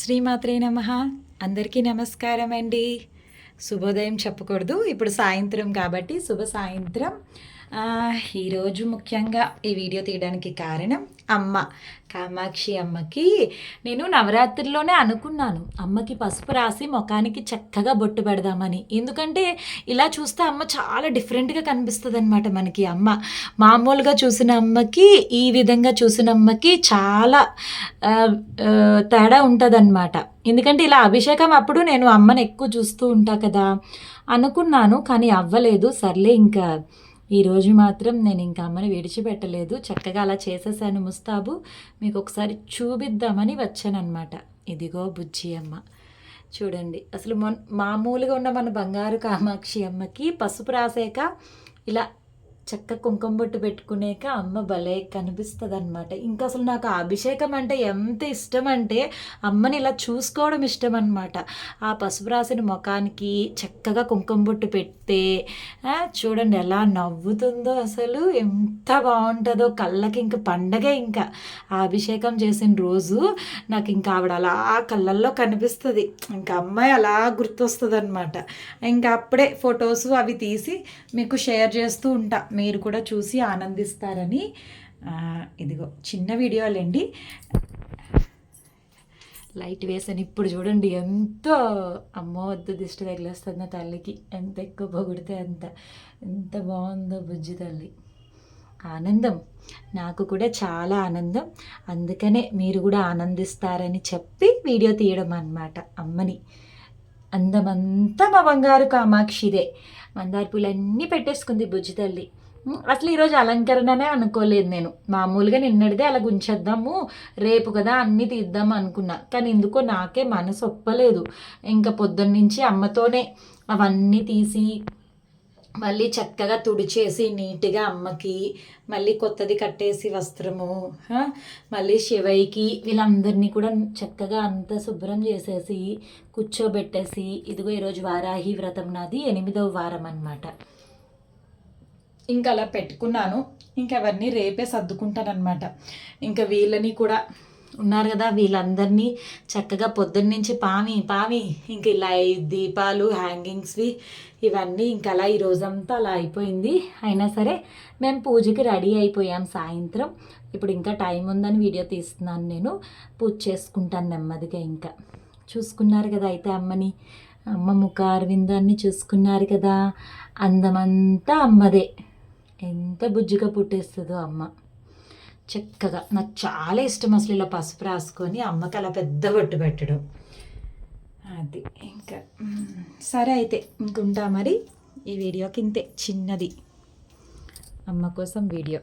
శ్రీమాత్రే నమ. అందరికీ నమస్కారం అండి శుభోదయం చెప్పకూడదు. ఇప్పుడు సాయంత్రం కాబట్టి శుభ సాయంత్రం. ఈరోజు ముఖ్యంగా ఈ వీడియో తీయడానికి కారణం అమ్మ. కామాక్షి అమ్మకి నేను నవరాత్రిలోనే అనుకున్నాను. అమ్మకి పసుపు రాసి ముఖానికి చక్కగా బొట్టు పెడదామని. ఎందుకంటే ఇలా చూస్తే అమ్మ చాలా డిఫరెంట్గా కనిపిస్తుంది అనమాట మనకి అమ్మ. మామూలుగా చూసిన అమ్మకి ఈ విధంగా చూసిన అమ్మకి చాలా తేడా ఉంటుందన్నమాట. ఎందుకంటే ఇలా అభిషేకం అప్పుడు నేను అమ్మని ఎక్కువ చూస్తూ ఉంటా కదా. అనుకున్నాను కానీ అవ్వలేదు. సర్లే ఇంకా ఈరోజు మాత్రం నేను ఇంకా అమ్మని విడిచిపెట్టలేదు. చక్కగా అలా చేసేసాను ముస్తాబు. మీకు ఒకసారి చూపిద్దామని వచ్చానమాట ఇదిగో బుజ్జి అమ్మ. చూడండి అసలు మొన్ మామూలుగా ఉన్న మన బంగారు కామాక్షి అమ్మకి పసుపు రాసాక ఇలా చక్క కుంకుమ బొట్టు పెట్టుకునేక అమ్మ భలే కనిపిస్తుంది అనమాట ఇంకా అసలు నాకు అభిషేకం అంటే ఎంత ఇష్టం అంటే అమ్మని ఇలా చూసుకోవడం ఇష్టం అనమాట ఆ పసుపు రాసిన ముఖానికి చక్కగా కుంకుమ బొట్టు పెడితే చూడండి ఎలా నవ్వుతుందో అసలు ఎంత బాగుంటుందో కళ్ళకి ఇంక పండగే ఇంకా. ఆ అభిషేకం చేసిన రోజు నాకు ఇంకా ఆవిడ అలా కళ్ళల్లో కనిపిస్తుంది. ఇంకా అమ్మాయి అలా గుర్తొస్తుంది అనమాట ఇంకా అప్పుడే ఫొటోస్ అవి తీసి మీకు షేర్ చేస్తూ ఉంటా. మీరు కూడా చూసి ఆనందిస్తారని ఇదిగో చిన్న వీడియోలండి. లైట్ వేసాను ఇప్పుడు చూడండి ఎంతో అమ్మో వద్దు దిష్టి తగిలేస్తుంది నా తల్లికి. ఎంత ఎక్కువ పొగిడితే అంత ఎంత బాగుందో బుజ్జి తల్లి. ఆనందం. నాకు కూడా చాలా ఆనందం. అందుకనే మీరు కూడా ఆనందిస్తారని చెప్పి వీడియో తీయడం అన్నమాట అమ్మని. అందమంతా మా బంగారు కామాక్షిదే. మందార పూలన్నీ పెట్టేసుకుంది బుజ్జి తల్లి. అసలు ఈరోజు అలంకరణనే అనుకోలేదు నేను. మామూలుగా నిన్నటిదే అలా గుంచేద్దాము రేపు కదా అన్నీ తీద్దాం అనుకున్నా. కానీ ఎందుకో నాకే మనసు ఒప్పలేదు. ఇంకా పొద్దున్నుంచి అమ్మతోనే అవన్నీ తీసి మళ్ళీ చక్కగా తుడిచేసి నీట్గా అమ్మకి మళ్ళీ కొత్తది కట్టేసి వస్త్రము మళ్ళీ శివయ్యకి వీళ్ళందరినీ కూడా చక్కగా అంతా శుభ్రం చేసేసి కూర్చోబెట్టేసి ఇదిగో ఈరోజు వారాహి వ్రతం నాది ఎనిమిదవ వారం అన్నమాట. ఇంకా అలా పెట్టుకున్నాను. ఇంకా అవన్నీ రేపే సర్దుకుంటానమాట ఇంకా వీళ్ళని కూడా ఉన్నారు కదా వీళ్ళందరినీ చక్కగా పొద్దున్న నుంచి పామి పామి ఇంక ఇలా దీపాలు హ్యాంగింగ్స్వి ఇవన్నీ ఇంకా అలా ఈ రోజంతా అలా అయిపోయింది. అయినా సరే మేము పూజకి రెడీ అయిపోయాం సాయంత్రం. ఇప్పుడు ఇంకా టైం ఉందని వీడియో తీస్తున్నాను నేను. పూజ చేసుకుంటాను నెమ్మదిగా ఇంకా. చూసుకున్నారు కదా అయితే అమ్మని. అమ్మ ముఖ అరవిందాన్ని చూసుకున్నారు కదా. అందమంతా అమ్మదే. ఎంత బుజ్జిగా పుట్టేస్తుందో అమ్మ. చక్కగా. నాకు చాలా ఇష్టం అసలు ఇలా పసుపు రాసుకొని అమ్మకి అలా పెద్ద బొట్టు పెట్టడం. అది ఇంకా సరే అయితే ఇంకుంటా మరి. ఈ వీడియోకి ఇంతే చిన్నది. అమ్మ కోసం వీడియో.